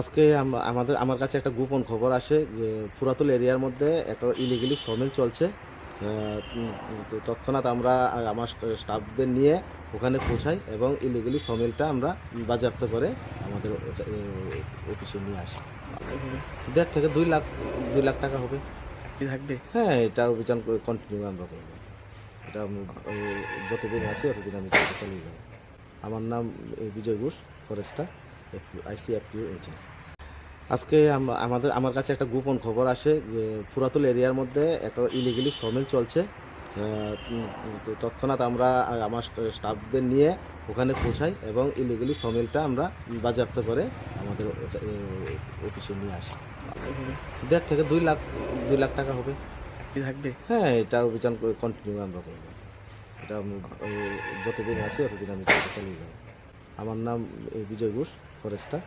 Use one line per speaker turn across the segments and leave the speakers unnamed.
আজকে আমাদের আমার কাছে একটা গোপন খবর আসে যে পুরাতল এরিয়ার মধ্যে একটা ইলিগেলি সমিল চলছে। তৎক্ষণাৎ আমরা আমার স্টাফদের নিয়ে ওখানে পৌঁছাই এবং ইলিগেলি সমিলটা আমরা বাজেয়াপ্ত করে আমাদের অফিসে নিয়ে আসি। দেড় থেকে দুই লাখ দুই লাখ টাকা হবে।
থাকবে?
হ্যাঁ এটা অভিযান কন্টিনিউ আমরা করব। এটা যতদিন আছি ততদিন আমি চালিয়ে যাব। আমার নাম Bijoy Ghosh forester. ICFPU HS আজকে আমাদের আমার কাছে একটা গোপন খবর আসে যে পুরাতল এরিয়ার মধ্যে একটা ইলিগেলি সমিল চলছে। তো তৎক্ষণাৎ আমরা আমার স্টাফদের নিয়ে ওখানে পৌঁছাই এবং ইলিগেলি সমিলটা আমরা বাজেয়াপ্ত করে আমাদের অফিসে নিয়ে আসি। দেড় থেকে দুই লাখ দুই লাখ টাকা হবে।
থাকবে?
হ্যাঁ এটা অভিযান কন্টিনিউ আমরা করব। এটা যতদিন আছি ততদিন আমি চালিয়ে যাব। আমার নাম Bijoy Ghosh. Forester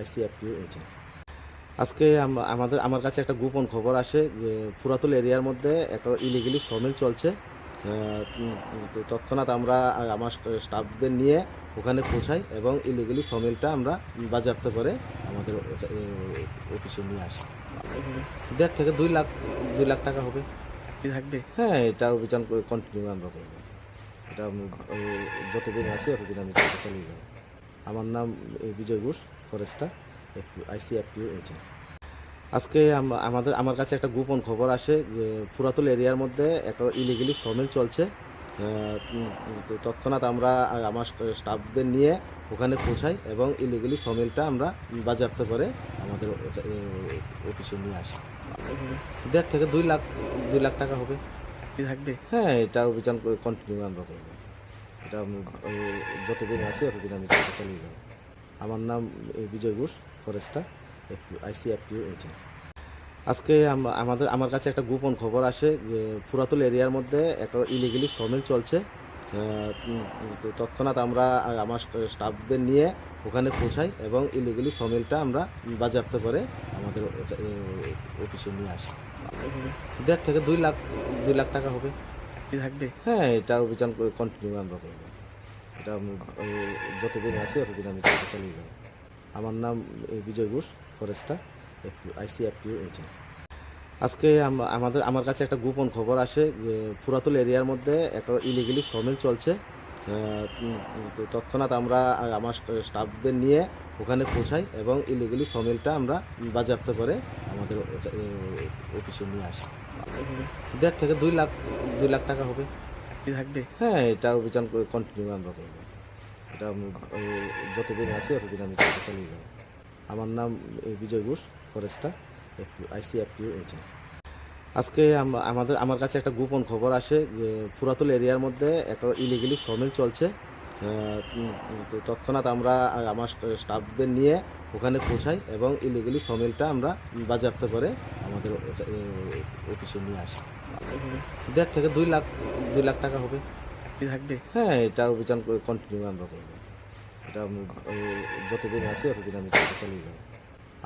ICFPU HS. আজকে আমাদের আমার কাছে একটা গোপন খবর আসে যে পুরাতল এরিয়ার মধ্যে একটা ইলিগেলি সমিল চলছে। তৎক্ষণাৎ আমরা আমার স্টাফদের নিয়ে ওখানে পৌঁছাই এবং ইলিগেলি সমিলটা আমরা বাজেয়াপ্ত করে আমাদের অফিসে নিয়ে আসি। দেড় থেকে দুই লাখ দুই লাখ টাকা হবে।
থাকবে?
হ্যাঁ এটা অভিযান কন্টিনিউ আমরা করব। এটা যতদিন আছি ততদিন আমি চালিয়ে যাব। আমার নাম Bijoy Ghosh forester ICFPU HS. আজকে আমাদের আমার কাছে একটা গোপন খবর আসে যে পুরাতল এরিয়ার মধ্যে একটা ইলিগেলি সমিল চলছে। তৎক্ষণাৎ আমরা আমার স্টাফদের নিয়ে ওখানে পৌঁছাই এবং ইলিগেলি সমিলটা আমরা বাজেয়াপ্ত করে আমাদের অফিসে নিয়ে আসি। দেড় থেকে দুই লাখ দুই লাখ টাকা হবে।
থাকবে?
হ্যাঁ এটা অভিযান কন্টিনিউ আমরা করব। এটা যতদিন আছি ততদিন আমি চালিয়ে যাব। আমার নাম Bijoy Ghosh, forester ICFPU HS. আজকে আম- আমাদের, আমার কাছে একটা গোপন খবর আসে যে পুরাতল এরিয়ার মধ্যে একটা ইলিগেলি সমিল চলছে। তৎক্ষণাৎ আমরা, আমার স্টাফদের নিয়ে ওখানে পৌঁছাই এবং ইলিগেলি সমিলটা আমরা বাজেয়াপ্ত করে আমাদের অফিসে নিয়ে আসি। দেড় থেকে দুই লাখ দুই লাখ টাকা হবে।
থাকবে?
হ্যাঁ এটা অভিযান কন্টিনিউ আমরা করব। এটা যতদিন আছি ততদিন আমি চালিয়ে যাব। আমার নাম Bijoy Ghosh, forester ICFPU HS. আজকে আমাদের, আমার কাছে একটা গোপন খবর আসে যে পুরাতল এরিয়ার মধ্যে একটা ইলিগেলি সমিল চলছে। তৎক্ষণাৎ আমরা, আমার স্টাফদের নিয়ে ওখানে পৌঁছাই এবং ইলিগেলি সমিলটা আমরা বাজেয়াপ্ত করে আমাদের অফিসে নিয়ে আসি। দেড় থেকে দুই লাখ দুই লাখ টাকা হবে।
থাকবে?
হ্যাঁ এটা অভিযান কন্টিনিউ আমরা করব। এটা যতদিন আছি ততদিন আমি চালিয়ে যাব। আমার নাম Bijoy Ghosh forester ICFPU HS আজকে আমাদের আমার কাছে একটা গোপন খবর আসে যে পুরাতল এরিয়ার মধ্যে একটা ইলিগেলি সমিল চলছে। তৎক্ষণাৎ আমরা আমার স্টাফদের নিয়ে ওখানে পৌঁছাই এবং ইলিগেলি সমিলটা আমরা বাজেয়াপ্ত করে আমাদের অফিসে নিয়ে আসি। দেড় থেকে দুই লাখ দুই লাখ টাকা হবে।
থাকবে?
হ্যাঁ এটা অভিযান কন্টিনিউ আমরা করব। এটা যতদিন আছি ততদিন আমি চালিয়ে যাব।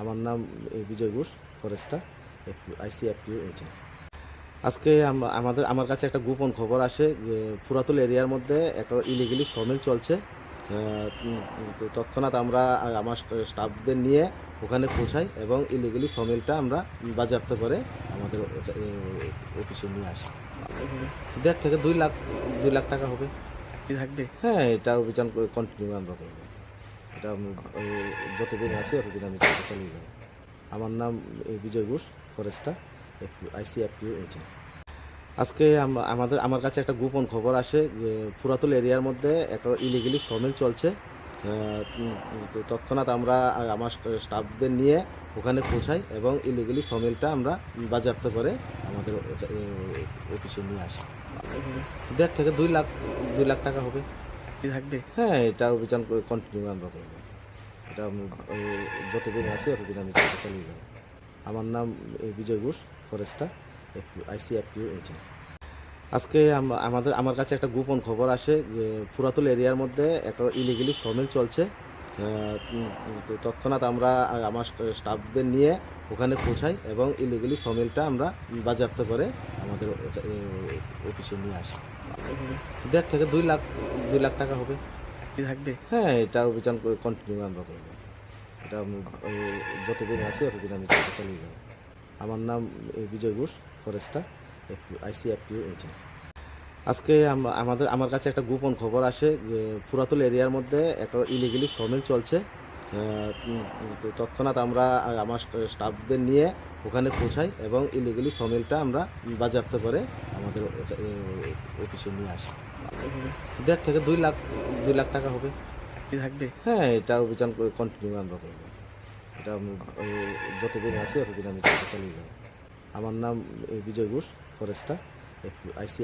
আমার নাম Bijoy Ghosh forester ICFPU HS আজকে আমাদের আমার কাছে একটা গোপন খবর আসে যে পুরাতল এরিয়ার মধ্যে একটা ইলিগেলি সমিল চলছে। তৎক্ষণাৎ আমরা আমার স্টাফদের নিয়ে ওখানে পৌঁছাই এবং ইলিগেলি সমিলটা আমরা বাজেয়াপ্ত করে আমাদের অফিসে নিয়ে আসি। দেড় থেকে দুই লাখ দুই লাখ টাকা হবে।
থাকবে?
হ্যাঁ এটা অভিযান কন্টিনিউ আমরা করব। এটা যতদিন আছি ততদিন আমি চালিয়ে যাব। আমার নাম বিজয় ঘোষ ফরেস্টার। আজকে আমাদের আমার কাছে একটা গোপন খবর আসে যে পুরাতল এরিয়ার মধ্যে একটা ইলিগেলি সমিল চলছে। তৎক্ষণাৎ আমরা আমার স্টাফদের নিয়ে ওখানে পৌঁছাই এবং ইলিগেলি সমিলটা আমরা বাজেয়াপ্ত করে আমাদের অফিসে নিয়ে আসি। দেড় থেকে দুই লাখ দুই লাখ টাকা হবে।
থাকবে?
হ্যাঁ এটা অভিযান কন্টিনিউ আমরা করব। এটা যতদিন আছি ততদিন আমি চালিয়ে যাব। আমার নাম Bijoy Ghosh. Forester ICFPU HS আজকে আমাদের আমার কাছে একটা গোপন খবর আসে যে পুরাতল এরিয়ার মধ্যে একটা ইলিগেলি সমিল চলছে। তৎক্ষণাৎ আমরা আমার স্টাফদের নিয়ে ওখানে পৌঁছাই এবং ইলিগেলি সমিলটা আমরা বাজেয়াপ্ত করে আমাদের অফিসে নিয়ে আসি। দেড় থেকে দুই লাখ দুই লাখ টাকা হবে।
থাকবে?
হ্যাঁ এটা অভিযান কন্টিনিউ আমরা করব। এটা যতদিন আছি ততদিন আমি চালিয়ে যাব। আমার নাম Bijoy Ghosh forester ICFPO in charge আজকে আমাদের আমার কাছে একটা গোপন খবর আসে যে পুরাতল এরিয়ার মধ্যে একটা ইলিগেলি সমিল চলছে। তৎক্ষণাৎ আমরা আমার স্টাফদের নিয়ে ওখানে পৌঁছাই এবং ইলিগেলি সমিলটা আমরা বাজেয়াপ্ত করে আমাদের অফিসে নিয়ে আসি। দেড় থেকে দুই লাখ দুই লাখ টাকা হবে।
থাকবে?
হ্যাঁ এটা অভিযান কন্টিনিউ আমরা করব। এটা যতদিন আছি ততদিন আমি চালিয়ে যাব। আমার নাম বিজয় ঘোষ ফরেস্টার আইসি